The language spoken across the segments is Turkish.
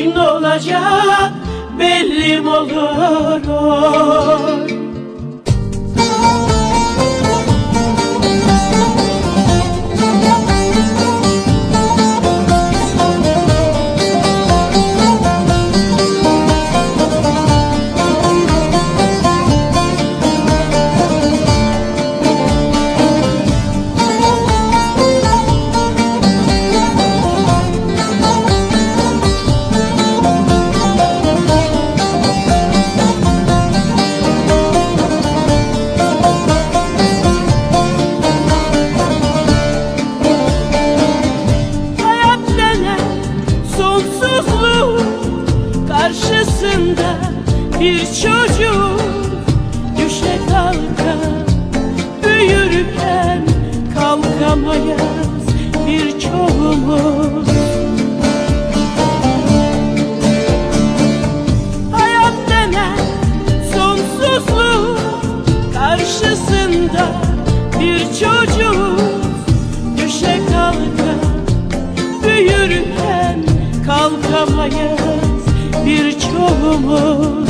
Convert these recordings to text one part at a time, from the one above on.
Kim olacak belli mi olur bir çocuk düşe kalka büyürken kalkamayız birçoğumuz. Hayat denen sonsuzluğun karşısında bir çocuk düşe kalka büyürken kalkamayız birçoğumuz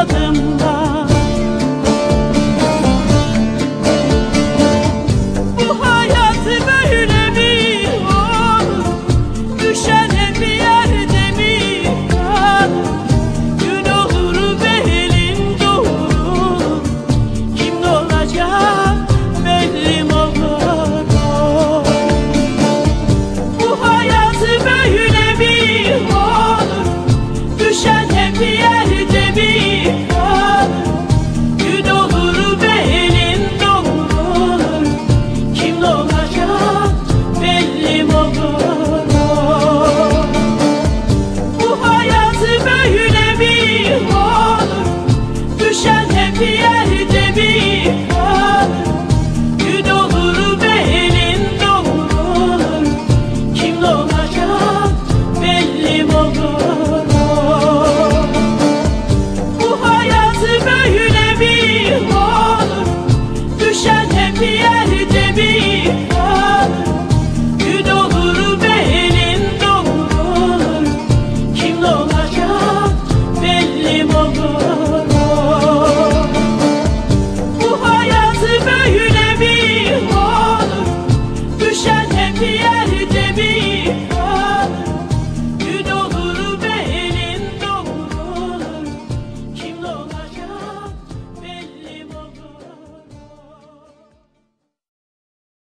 ilk